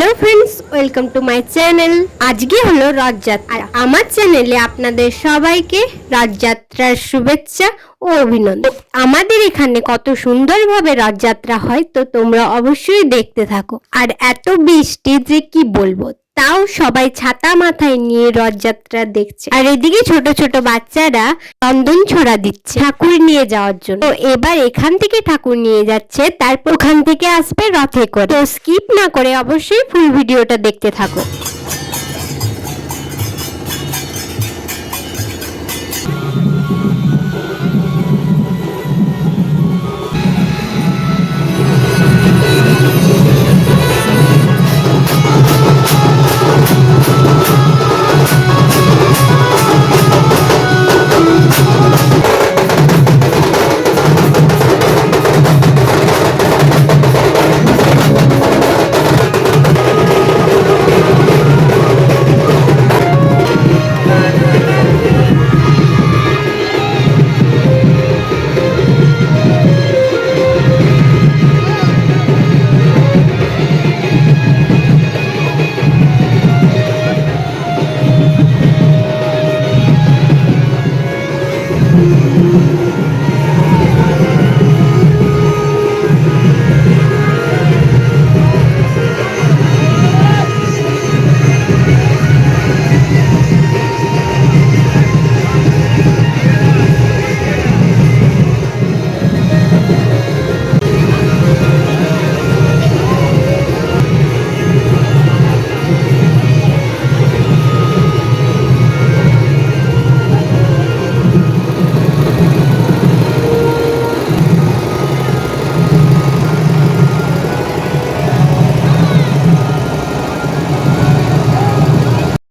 Hello friends, welcome to my channel. আজকে হলো রথযাত্রা। আমার চ্যানেলে আপনাদের সবাইকে রথযাত্রার শুভেচ্ছা ও অভিনন্দন। আমাদের এখানে কত সুন্দরভাবে রথযাত্রা হয় তো তোমরা অবশ্যই দেখতে থাকো। আর এত বৃষ্টি যে কি বলব? তাও সবাই ছাতা মাথায় নিয়ে রথযাত্রা দেখছে। আর এদিকে ছোট ছোট বাচ্চারা চন্দন ছড়া দিচ্ছে ঠাকুর নিয়ে যাওয়ার জন্য। এবার এখান থেকে ঠাকুর নিয়ে যাচ্ছে, তারপর ওখান থেকে আসবে রথে করে। তো স্কিপ না করে অবশ্যই ফুল ভিডিওটা দেখতে থাকো। あっ。